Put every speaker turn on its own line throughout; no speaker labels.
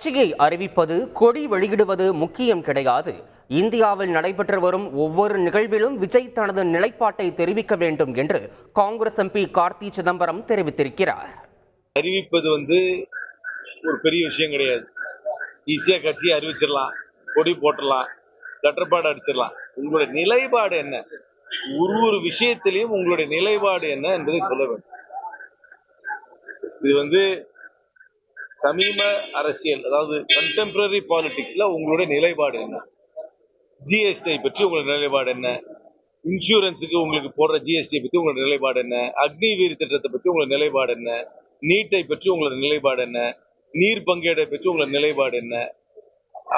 கட்சியை அறிவிப்பது கொடி வெளியிடுவது முக்கியம் கிடையாது. இந்தியாவில் நடைபெற்று வரும் ஒவ்வொரு நிகழ்விலும் விஜய் தனது நிலைப்பாட்டை தெரிவிக்க வேண்டும் என்று காங்கிரஸ் எம்பி கார்த்தி சிதம்பரம் தெரிவித்திருக்கிறார்.
அறிவிப்பது வந்து ஒரு பெரிய விஷயம் கிடையாது. ஈஸியாக கட்சியை அறிவிச்சிடலாம் கொடி போட்டுடலாம் லெட்டர்பாடு அடிச்சிடலாம். உங்களுடைய நிலைப்பாடு என்ன? ஒரு ஒரு விஷயத்திலையும் உங்களுடைய நிலைப்பாடு என்ன என்பதை சொல்ல வேண்டும். இது வந்து சமீப அரசியல் அதாவது கண்டெம்பரரி பாலிடிக்ஸ்ல உங்களுடைய நிலைப்பாடு என்ன? ஜிஎஸ்டி பற்றி உங்களுடைய நிலைப்பாடு என்ன? இன்சூரன்ஸுக்கு உங்களுக்கு போடுற ஜிஎஸ்டி பற்றி உங்களோட நிலைப்பாடு என்ன? அக்னிவீர் திட்டத்தை பற்றி உங்களோட நிலைப்பாடு என்ன? நீட்டை பற்றி உங்களோட நிலைப்பாடு என்ன? நீர் பங்கீடை பற்றி உங்களோட நிலைப்பாடு என்ன?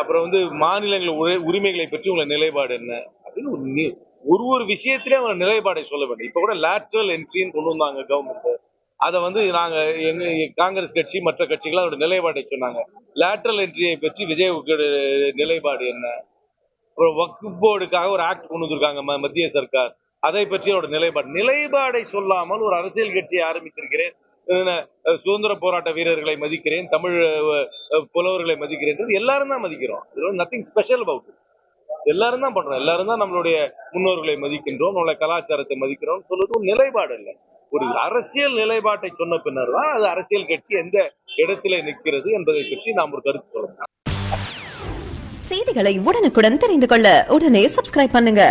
அப்புறம் வந்து மாநிலங்கள் உரிமைகளை பற்றி உங்களோட நிலைப்பாடு என்ன? அப்படின்னு ஒரு ஒரு விஷயத்திலே அவங்க நிலைப்பாடை சொல்ல வேண்டும். இப்போ கூட லேட்ரல் என்ட்ரின்னு கொண்டு வந்தாங்க கவர்மெண்ட் அதை வந்து நாங்க எங்க காங்கிரஸ் கட்சி மற்ற கட்சிகள் அதோட நிலைப்பாடை சொன்னாங்க? லேட்ரல் என்ட்ரியை பற்றி விஜய் நிலைப்பாடு என்ன? அப்புறம் வக்ஃப் போர்டுக்காக ஒரு ஆக்ட் கொண்டு வந்திருக்காங்க மத்திய சர்க்கார். அதை பற்றி அவரோட நிலைப்பாடு. நிலைப்பாடை சொல்லாமல் ஒரு அரசியல் கட்சியை ஆரம்பித்திருக்கிறேன். சுதந்திர போராட்ட வீரர்களை மதிக்கிறேன் தமிழ் புலவர்களை மதிக்கிறேன். எல்லாரும் தான் மதிக்கிறோம். நத்திங் ஸ்பெஷல் அபவுட் எல்லாரும் தான் பண்றோம். எல்லாரும் தான் நம்மளுடைய முன்னோர்களை மதிக்கின்றோம் நம்மளுடைய கலாச்சாரத்தை மதிக்கிறோம் சொல்றது ஒரு நிலைப்பாடு இல்லை. ஒரு அரசியல் நிலைப்பாட்டை சொன்ன பின்னர் தான் அது அரசியல் கட்சி எந்த இடத்திலே நிற்கிறது என்பதை பற்றி நாம் ஒரு கருத்து சொல்லணும்
செய்திகளை உடனுக்குடன் தெரிந்து கொள்ள உடனே சப்ஸ்கிரைப் பண்ணுங்க.